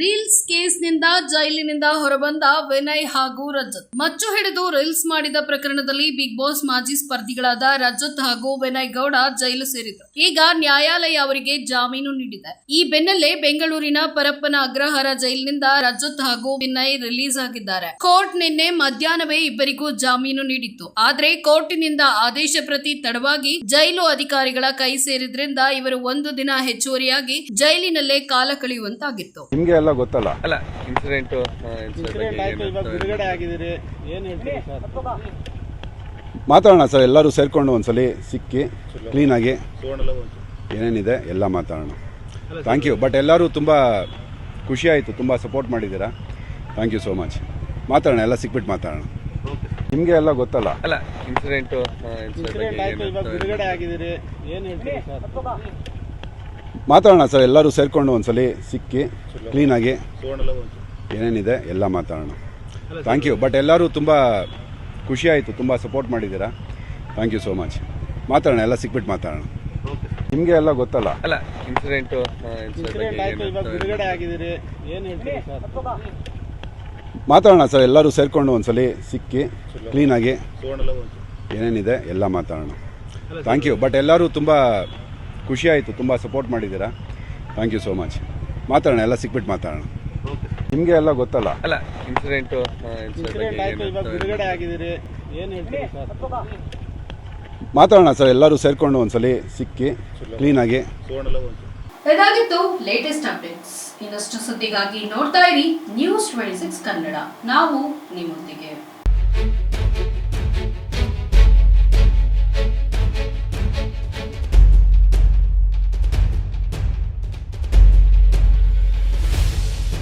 Reels ಕೇಸ್ನಿಂದ, ಜೈಲಿನಿಂದ ಹೊರಬಂದ ವಿನಯ್ ಹಾಗೂ ರಜತ್. ಮಚ್ಚು ಹಿಡಿದು ರೀಲ್ಸ್ ಮಾಡಿದ ಪ್ರಕರಣದಲ್ಲಿ ಬಿಗ್ ಬಾಸ್ ಮಾಜಿ ಸ್ಪರ್ಧಿಗಳಾದ ರಜತ್ ಹಾಗೂ ವಿನಯ್ ಗೌಡ ಜೈಲು ಸೇರಿದ್ರು. ಈಗ ನ್ಯಾಯಾಲಯ ಅವರಿಗೆ ಜಾಮೀನು ನೀಡಿದೆ. ಈ ಬೆನ್ನಲ್ಲೇ ಬೆಂಗಳೂರಿನ ಪರಪ್ಪನ ಅಗ್ರಹಾರ ಜೈಲಿನಿಂದ ರಜತ್ ಹಾಗೂ ವಿನಯ್ ರಿಲೀಸ್ ಆಗಿದ್ದಾರೆ. ಕೋರ್ಟ್ ನಿನ್ನೆ ಮಧ್ಯಾಹ್ನವೇ ಇಬ್ಬರಿಗೂ ಜಾಮೀನು ನೀಡಿತ್ತು. ಆದ್ರೆ ಕೋರ್ಟಿನಿಂದ ಆದೇಶ ಪ್ರತಿ ತಡವಾಗಿ ಜೈಲು ಅಧಿಕಾರಿಗಳ ಕೈ ಸೇರಿದ್ರಿಂದ ಇವರು ಒಂದು ದಿನ ಹೆಚ್ಚುವರಿಯಾಗಿ ಜೈಲಿನಲ್ಲೇ ಕಾಲ ಕಳೆಯುವಂತಾಗಿತ್ತು. ಎಲ್ಲ ಗೊತ್ತಲ್ಲ. ಅಲ್ಲ ಇನ್ಸಿಡೆಂಟ್ ಇನ್ಸಿಡೆಂಟ್ ಇವಾಗ ಬಿಡುಗಡೆ ಆಗಿದ್ದೀರಿ. ಏನ್ ಹೇಳ್ತೀರಿ ಸರ್? ಮಾತಾಡೋಣ ಸರ್ ಎಲ್ಲರೂ ಸೇರಿಕೊಂಡು ಒಂದ್ಸಲಿ ಸಿಕ್ಕಿ ಕ್ಲೀನಾಗಿ ಏನೇನಿದೆ ಎಲ್ಲ ಮಾತಾಡೋಣ. ಥ್ಯಾಂಕ್ ಯು ಬಟ್ ಎಲ್ಲರೂ ತುಂಬ ಖುಷಿ ಆಯಿತು ತುಂಬ ಸಪೋರ್ಟ್ ಮಾಡಿದ್ದೀರಾ? ಥ್ಯಾಂಕ್ ಯು ಸೋ ಮಚ್ ಮಾತಾಡೋಣ ಎಲ್ಲ ಸಿಕ್ಬಿಟ್ಟು ಮಾತಾಡೋಣ. ನಿಮಗೆ ಎಲ್ಲ ಗೊತ್ತಲ್ಲ? ಅಲ್ಲ ಇನ್ಸಿಡೆಂಟ್ ಮಾತಾಡೋಣ ಸರ್ ಎಲ್ಲರೂ ಸೇರಿಕೊಂಡು ಒಂದ್ಸಲಿ ಸಿಕ್ಕಿ ಕ್ಲೀನಾಗಿ ಏನೇನಿದೆ ಎಲ್ಲ ಮಾತಾಡೋಣ. ಥ್ಯಾಂಕ್ ಯು ಬಟ್ ಎಲ್ಲರೂ ತುಂಬ ಖುಷಿ ಆಯಿತು ತುಂಬ ಸಪೋರ್ಟ್ ಮಾಡಿದ್ದೀರಾ? ಥ್ಯಾಂಕ್ ಯು ಸೋ ಮಚ್ ಮಾತಾಡೋಣ ಎಲ್ಲ ಸಿಕ್ಬಿಟ್ಟು ಮಾತಾಡೋಣ. ನಿಮಗೆ ಎಲ್ಲ ಗೊತ್ತಲ್ಲ? ಅಲ್ಲ ಇನ್ಸಿಡೆಂಟ್ ಇನ್ಸಿಡೆಂಟ್ ಇವಾಗ ಬಿಡುಗಡೆ ಆಗಿದ್ದೀರಿ. ಏನ್ ಹೇಳ್ತೀರಿ ಸರ್? ಮಾತಾಡೋಣ ಸರ್ ಎಲ್ಲರೂ ಸೇರಿಕೊಂಡು ಒಂದ್ಸಲಿ ಸಿಕ್ಕಿ ಕ್ಲೀನಾಗಿ ಏನೇನಿದೆ ಎಲ್ಲ ಮಾತಾಡೋಣ. ಥ್ಯಾಂಕ್ ಯು ಬಟ್ ಎಲ್ಲರೂ ತುಂಬ ಖುಷಿ ಆಯಿತು ತುಂಬ ಸಪೋರ್ಟ್ ಮಾಡಿದ್ದೀರಾ? ಥ್ಯಾಂಕ್ ಯು ಸೋ ಮಚ್ ಮಾತಾಡೋಣ ಎಲ್ಲ ಸಿಕ್ಬಿಟ್ಟು ಮಾತಾಡೋಣ. ನಿಮಗೆ ಎಲ್ಲ ಗೊತ್ತಲ್ಲ? ಅಲ್ಲ ಇನ್ಸಿಡೆಂಟ್ ಮಾತಾಡೋಣ ಸರ್ ಎಲ್ಲರೂ ಸೇರ್ಕೊಂಡು ಒಂದ್ಸಲಿ ಸಿಕ್ಕಿ ಕ್ಲೀನಾಗಿ ಇದಾಗಿತ್ತು ಲೇಟೆಸ್ಟ್ ಅಪ್ಡೇಟ್ಸ್ ಇನ್ನಷ್ಟು ಸುದ್ದಿಗಾಗಿ ನೋಡ್ತಾ ಇರಿ ನ್ಯೂಸ್ ಟ್ವೆಂಟಿ ಸಿಕ್ಸ್ ಕನ್ನಡ. ನಾವು ನಿಮ್ಮೊಂದಿಗೆ.